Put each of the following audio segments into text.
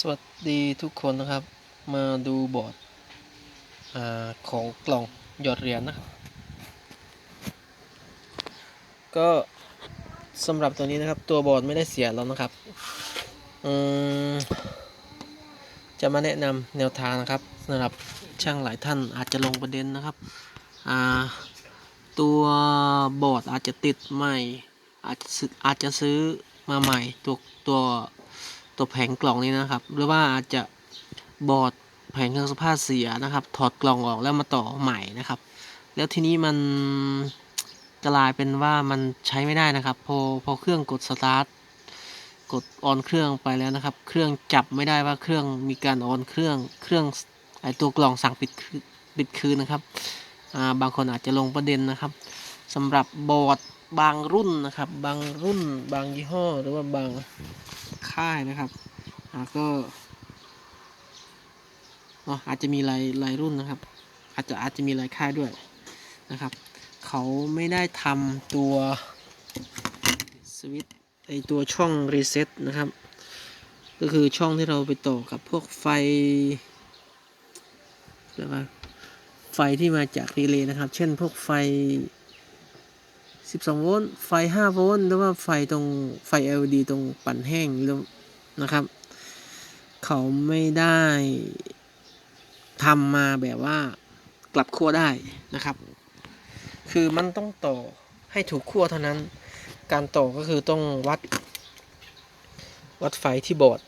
สวัสดีทุกคนนะครับ มาดูบอร์ดอของกล่องหยอดเหรียญนะครับ ก็สำหรับตัวนี้นะครับตัวบอร์ดไม่ได้เสียแล้วนะครับจะมาแนะนำแนวทางนะครับสำหรับช่างหลายท่านอาจจะลงประเด็นนะครับตัวบอร์ดอาจจะติดใหม่อาจจะซื้ออาจจะซื้อมาใหม่ตัวตัว ตัวแผงกล่องนี้นะครับ หรือว่าอาจจะบอดแผงเครื่องซักผ้าเสียนะครับ ถอดกล่องออกแล้วมาต่อใหม่นะครับ แล้วทีนี้มันกลายเป็นว่ามันใช้ไม่ได้นะครับ พอพอเครื่องกดสตาร์ทกดออนเครื่องไปแล้วนะครับ เครื่องจับไม่ได้ว่าเครื่องมีการออนเครื่องเครื่องไอตัวกล่องสั่งปิดคืนปิดคืนนะครับาบางคนอาจจะลงประเด็นนะครับสำหรับบอร์ดบางรุ่นนะครับ บางรุ่น บางยี่ห้อหรือว่าบาง ค่ายนะครับก็เนาะอาจจะมีหลายหลายรุ่นนะครับ อาจจะอาจจะมีหลายค่ายด้วยนะครับ เขาไม่ได้ทำตัวสวิตไอตัวช่องรีเซ็ตนะครับ ก็คือช่องที่เราไปต่อกับพวกไฟเรียกว่าไฟที่มาจากรีเลย์นะครับ เช่นพวกไฟ 12 โวลต์ ไฟ 5 โวลต์ หรือว่าไฟตรงไฟ LED ตรงปั่นแห้งนะครับ เขาไม่ได้ทำมาแบบว่ากลับขั้วได้นะครับ คือมันต้องต่อให้ถูกขั้วเท่านั้น การต่อก็คือต้องวัด วัดไฟที่บอร์ด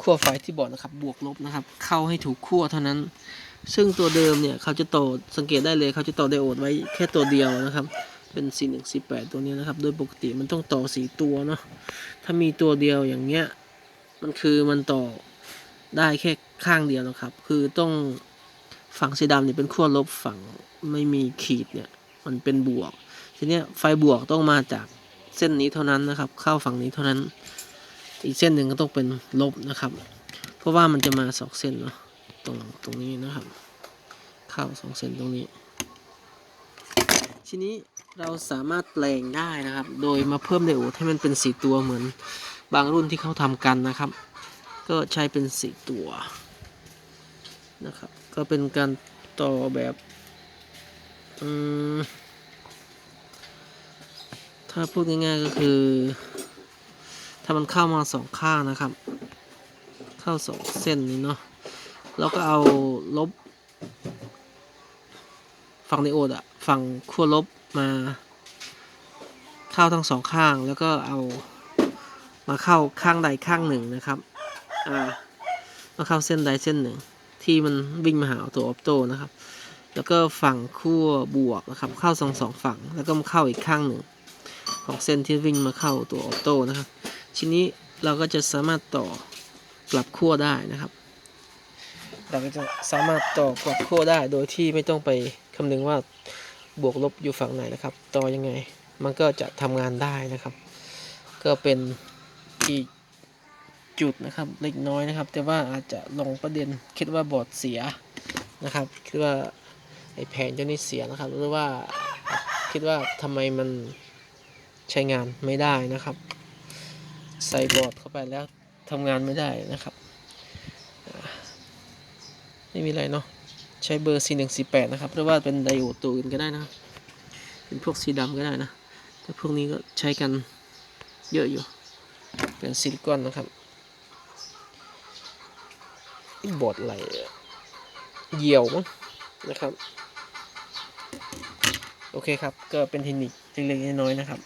ขั้วไฟที่บอร์ดนะครับ บวกลบนะครับ เข้าให้ถูกขั้วเท่านั้นซึ่งตัวเดิมเนี่ยเขาจะต่อสังเกตได้เลยเขาจะต่อไดโอดไว้แค่ตัวเดียวนะครับ เป็น4 1 4 8ตัวนี้นะครับ โดยปกติมันต้องต่อสีตัวเนาะถ้ามีตัวเดียวอย่างเงี้ยมันคือมันต่อได้แค่ข้างเดียวนะครับ คือต้องฝั่งสีดำเนี่ยเป็นขั้วลบฝั่งไม่มีขีดเนี่ยมันเป็นบวก ทีเนี้ยไฟบวกต้องมาจากเส้นนี้เท่านั้นนะครับ เข้าฝั่งนี้เท่านั้น อีกเส้นหนึ่งก็ต้องเป็นลบนะครับ เพราะว่ามันจะมาสองเส้นเนาะตรงตรงนี้นะครับ เข้าสองเส้นตรงนี้ ทีนี้เราสามารถแปลงได้นะครับ โดยมาเพิ่มไดโอให้มันเป็นสีตัวเหมือนบางรุ่นที่เขาทำกันนะครับ ก็ใช้เป็นสีตัวนะครับ ก็เป็นการต่อแบบถ้าพูดง่ายๆก็คือ ถ้ามันเข้ามาสองข้างนะครับ เข้าสองเส้นนี้เนาะแล้วก็เอาลบฝั่งไดโอดอะ ฝั่งขั้วลบมาเข้าทั้งสองข้างแล้วก็เอามาเข้าข้างใดข้างหนึ่งนะครับอ่ามาเข้าเส้นใดเส้นหนึ่ง ที่มันวิ่งมาหาตัวออปโตนะครับ แล้วก็ฝั่งขั้วบวกนะครับ เข้าสองสองฝั่งแล้วก็มาเข้าอีกข้างหนึ่ง ของเส้นที่วิ่งมาเข้าตัวออปโตนะครับทีนี้เราก็จะสามารถต่อกลับขั้วได้นะครับ เราก็จะสามารถต่อกลับขั้วได้โดยที่ไม่ต้องไปคำนึงว่า บวกลบอยู่ฝั่งไหนนะครับ ต่อยังไง มันก็จะทำงานได้นะครับ ก็เป็นอีกจุดนะครับเล็กน้อยนะครับ แต่ว่าอาจจะลงประเด็นคิดว่าบอร์ดเสียนะครับคิดว่าไอแผงเจ้านี้เสียนะครับหรือว่าคิดว่าทำไมมันใช้งานไม่ได้นะครับ ใส่บอร์ดเข้าไปแล้วทำงานไม่ได้นะครับ ไม่มีอะไรเนาะ ใช้เบอร์ C148 นะครับหรือว่าเป็นไดโอดตัวอื่นก็ได้นะครับ เป็นพวกสีดำก็ได้นะ แต่พวกนี้ก็ใช้กันเยอะอยู่ เป็นซิลิคอนนะครับบอดไรอะเหยี่ยวมั้งนะครับ โอเคครับ ก็เป็นเทคนิคเล็กๆน้อยๆนะครับ